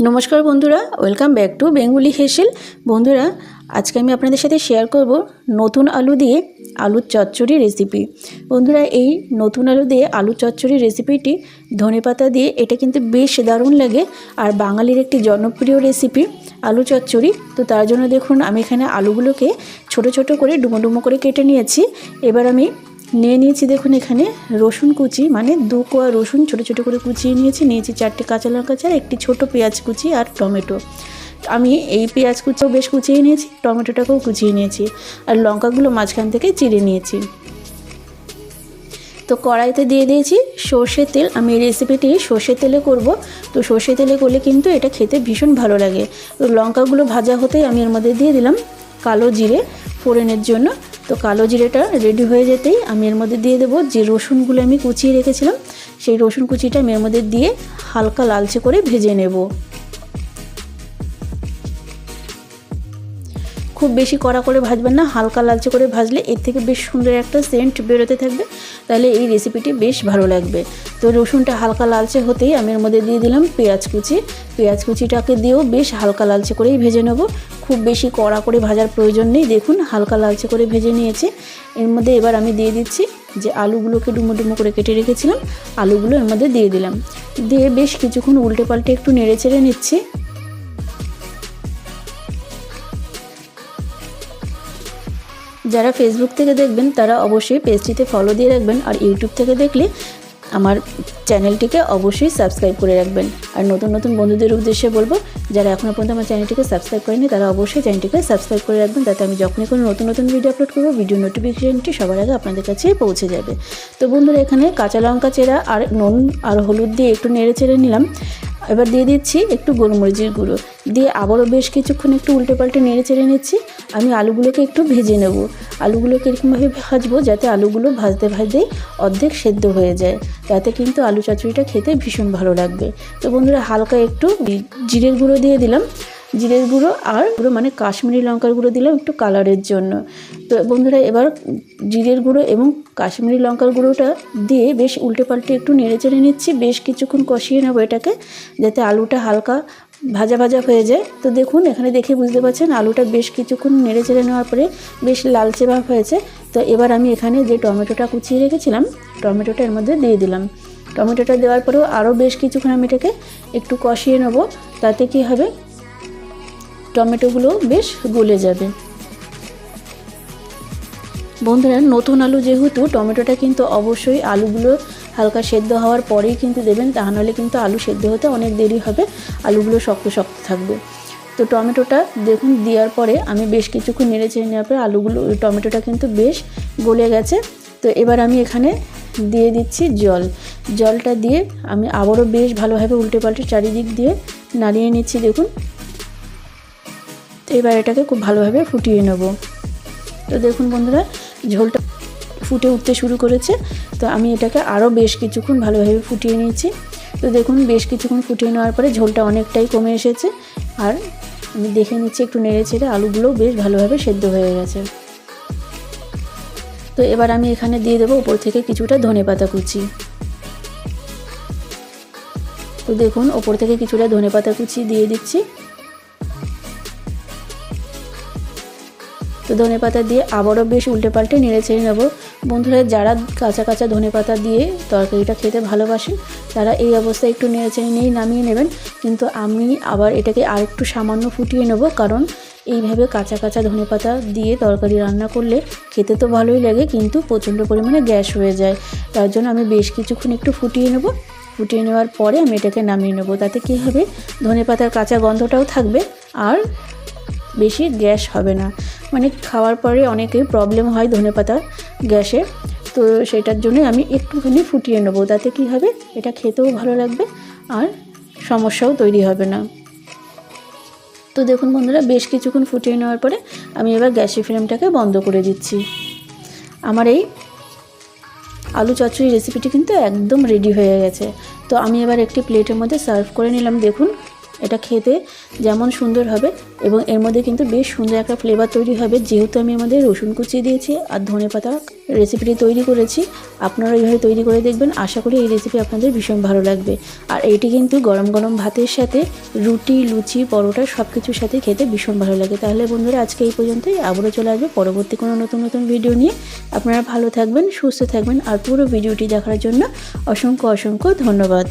নমস্কার বন্ধুরা welcome back to Bengali হেসেল বন্ধুরা, আজকে আমি আপনাদের সাথে শেয়ার করব নতুন আলু দিয়ে আলুর চচ্চড়ি রেসিপি বন্ধুরা, এই নতুন আলু দিয়ে আলু চচ্চড়ি রেসিপিটি ধনেপাতা দিয়ে, এটা কিন্তু বেশ দারুণ লাগে। আর বাঙালির একটি জনপ্রিয় রেসিপি আলু চচ্চড়ি। তো তার জন্য দেখুন, আমি এখানে আলুগুলোকে ছোট ছোট করে ডুমো ডুমো করে কেটে নিয়েছি। এবার আমি নিয়ে নিয়েছি দেখুন এখানে রসুন কুচি মানে দু কোয়া রসুন ছোট ছোট করে কুচিয়ে নিয়েছি নিয়েছি চারটে কাঁচা লঙ্কা চার একটি ছোট পেঁয়াজ কুচি আর টমেটো। আমি এই পেঁয়াজ কুচিও বেশ কুচিয়ে নিয়েছি, টমেটোটাকেও কুচিয়ে নিয়েছি আর লঙ্কাগুলো মাঝখান থেকে চিড়ে নিয়েছি। তো কড়াইতে দিয়ে দিয়েছি সর্ষের তেল, আমি এই রেসিপিটি সর্ষের তেলে করব। তো সর্ষের তেলে করলে কিন্তু এটা খেতে ভীষণ ভালো লাগে। তো লঙ্কাগুলো ভাজা হতেই আমি এর মধ্যে দিয়ে দিলাম কালো জিরে ফোড়নের জন্য। তো কালো জিরেটা রেডি হয়ে যেতেই আমি এর মধ্যে দিয়ে দেবো যে রসুনগুলো আমি কুচিয়ে রেখেছিলাম, সেই রসুন কুচিটা আমি এর মধ্যে দিয়ে হালকা লালচে করে ভেজে নেব। খুব বেশি কড়া করে ভাজবেন না, হালকা লালচে করে ভাজলে এর থেকে বেশ সুন্দর একটা সেন্ট বেরোতে থাকবে। তাহলে এই রেসিপিটি বেশ ভালো লাগবে। তো রসুনটা হালকা লালচে হতেই আমি এর মধ্যে দিয়ে দিলাম পেঁয়াজ কুচি। পেঁয়াজ কুচিটাকে দিয়েও বেশ হালকা লালচে করেই ভেজে নেব। খুব বেশি কড়া করে ভাজার প্রয়োজন নেই। দেখুন, হালকা লালচে করে ভেজে নিয়েছি। এর মধ্যে এবার আমি দিয়ে দিচ্ছি যে আলুগুলোকে ডুমো ডুমো করে কেটে রেখেছিলাম, আলুগুলো এর মধ্যে দিয়ে দিলাম। দিয়ে বেশ কিছুক্ষণ উল্টে পাল্টে একটু নেড়ে চেড়ে নিচ্ছি। যারা ফেসবুক থেকে দেখবেন, তারা অবশ্যই পেজটিতে ফলো দিয়ে রাখবেন আর ইউটিউব থেকে দেখলে আমার চ্যানেলটিকে অবশ্যই সাবস্ক্রাইব করে রাখবেন। আর নতুন নতুন বন্ধুদের উদ্দেশ্যে বলব, যারা এখনও পর্যন্ত আমার চ্যানেলটিকে সাবস্ক্রাইব করেনি তারা অবশ্যই চ্যানেলটিকে সাবস্ক্রাইব করে রাখবেন, তাতে আমি যখনই কোনো নতুন নতুন ভিডিও আপলোড করব ভিডিও নোটিফিকেশনটি সবার আগে আপনাদের কাছে পৌঁছে যাবে। তো বন্ধুরা, এখানে কাঁচা লঙ্কা চেরা আর নুন আর হলুদ দিয়ে একটু নেড়ে চেড়ে নিলাম। এবার দিয়ে দিচ্ছি একটু গোলমরিচের গুঁড়ো। দিয়ে আবারও বেশ কিছুক্ষণ একটু উল্টে পাল্টে নেড়ে চেড়ে নিচ্ছি। আমি আলুগুলোকে একটু ভেজে নেব। আলুগুলোকে এরকমভাবে ভাজবো যাতে আলুগুলো ভাজতে ভাজতেই অর্ধেক সেদ্ধ হয়ে যায়। তাতে কিন্তু আলু চচড়িটা খেতে ভীষণ ভালো লাগবে। তো বন্ধুরা, হালকা একটু জিরের গুঁড়ো দিয়ে দিলাম। জিরের গুঁড়ো আর গুঁড়ো মানে কাশ্মীরি লঙ্কার গুঁড়ো দিলাম একটু কালারের জন্য। তো বন্ধুরা, এবার জিরের গুঁড়ো এবং কাশ্মীরি লঙ্কার গুঁড়োটা দিয়ে বেশ উল্টে পাল্টে একটু নেড়ে চেড়ে নিচ্ছি। বেশ কিছুক্ষণ কষিয়ে নেব এটাকে যাতে আলুটা হালকা ভাজা ভাজা হয়ে যায়। তো দেখুন, এখানে দেখে বুঝতে পারছেন আলুটা বেশ কিছুক্ষণ নেড়ে চেড়ে নেওয়ার পরে বেশ লালচে ভাব হয়েছে। তো এবার আমি এখানে যে টমেটোটা কুচিয়ে রেখেছিলাম, টমেটোটা এর মধ্যে দিয়ে দিলাম। টমেটোটা দেওয়ার পরেও আরও বেশ কিছুক্ষণ আমি এটাকে একটু কষিয়ে নেব। তাতে কি হবে? টমেটোগুলো বেশ গলে যাবে। বন্ধুরা, নতুন আলু যেহেতু, টমেটোটা কিন্তু অবশ্যই আলুগুলো হালকা সেদ্ধ হওয়ার পরেই কিন্তু দেবেন, তা নাহলে কিন্তু আলু সেদ্ধ হতে অনেক দেরি হবে, আলুগুলো শক্ত শক্ত থাকবে। তো টমেটোটা দেখুন, দেওয়ার পরে আমি বেশ কিছুক্ষণ নেড়ে চেড়ে নেওয়ার পরে আলুগুলো টমেটোটা কিন্তু বেশ গলে গেছে। তো এবার আমি এখানে দিয়ে দিচ্ছি জল। জলটা দিয়ে আমি আবারও বেশ ভালোভাবে উল্টে পাল্টে চারিদিক দিয়ে নাড়িয়ে নিচ্ছি, দেখুন। এবার এটাকে খুব ভালোভাবে ফুটিয়ে নেব। তো দেখুন বন্ধুরা, ঝোলটা ফুটে উঠতে শুরু করেছে। তো আমি এটাকে আরও বেশ কিছুক্ষণ ভালোভাবে ফুটিয়ে নিয়েছি তো দেখুন, বেশ কিছুক্ষণ ফুটিয়ে নেওয়ার পরে ঝোলটা অনেকটাই কমে এসেছে। আর আমি দেখে নিচ্ছি একটু নেড়ে ছেড়ে আলুগুলোও বেশ ভালোভাবে সেদ্ধ হয়ে গেছে। তো এবার আমি এখানে দিয়ে দেবো উপর থেকে কিছুটা ধনে পাতা কুচি। তো দেখুন, ওপর থেকে কিছুটা ধনে পাতা কুচি দিয়ে দিচ্ছি। তো ধনে পাতা দিয়ে আবারও বেশ উল্টে পাল্টে নেড়ে ছেড়ে নেব। বন্ধুরা, যারা কাঁচা কাঁচা ধনে পাতা দিয়ে তরকারিটা খেতে ভালোবাসেন তারা এই অবস্থায় একটু নেড়ে চেড়ে নিয়েই নামিয়ে নেবেন। কিন্তু আমি আবার এটাকে আরেকটু সামান্য ফুটিয়ে নেব, কারণ এইভাবে কাঁচা কাঁচা ধনে পাতা দিয়ে তরকারি রান্না করলে খেতে তো ভালোই লাগে, কিন্তু প্রচণ্ড পরিমাণে গ্যাস হয়ে যায়। তার জন্য আমি বেশ কিছুক্ষণ একটু ফুটিয়ে নেব। ফুটিয়ে নেওয়ার পরে আমি এটাকে নামিয়ে নেব। তাতে কী হবে? ধনে পাতার কাঁচা গন্ধটাও থাকবে, আর বেশি গ্যাস হবে না। মানে খাওয়ার পরে অনেকেই প্রবলেম হয় ধনে পাতা গ্যাসে। তো সেটার জন্য আমি একটুখানি ফুটিয়ে নেব। তাতে কি হবে? এটা খেতেও ভালো লাগবে আর সমস্যাও তৈরি হবে না। তো দেখুন বন্ধুরা, বেশ কিছুক্ষণ ফুটিয়ে নেওয়ার পরে আমি এবার গ্যাসের ফ্লেমটাকে বন্ধ করে দিচ্ছি। আমার এই আলু চচ্চড়ি রেসিপিটি কিন্তু একদম রেডি হয়ে গেছে। তো আমি এবার একটি প্লেটের মধ্যে সার্ভ করে নিলাম। দেখুন এটা খেতে যেমন সুন্দর হবে এবং এর মধ্যে কিন্তু বেশ সুন্দর একটা ফ্লেভার তৈরি হবে। যেহেতু আমি আমাদের রসুন কুচি দিয়েছি আর ধনে পাতা রেসিপিটি তৈরি করেছি আপনারা এইভাবে তৈরি করে দেখবেন। আশা করি এই রেসিপি আপনাদের ভীষণ ভালো লাগবে। আর এটি কিন্তু গরম গরম ভাতের সাথে রুটি, লুচি, পরোটা সব কিছুর সাথে খেতে ভীষণ ভালো লাগে। তাহলে বন্ধুরা, আজকে এই পর্যন্তই। আবারও চলে আসবে পরবর্তী কোনো নতুন নতুন ভিডিও নিয়ে। আপনারা ভালো থাকবেন, সুস্থ থাকবেন। আর পুরো ভিডিওটি দেখার জন্য অসংখ্য অসংখ্য ধন্যবাদ।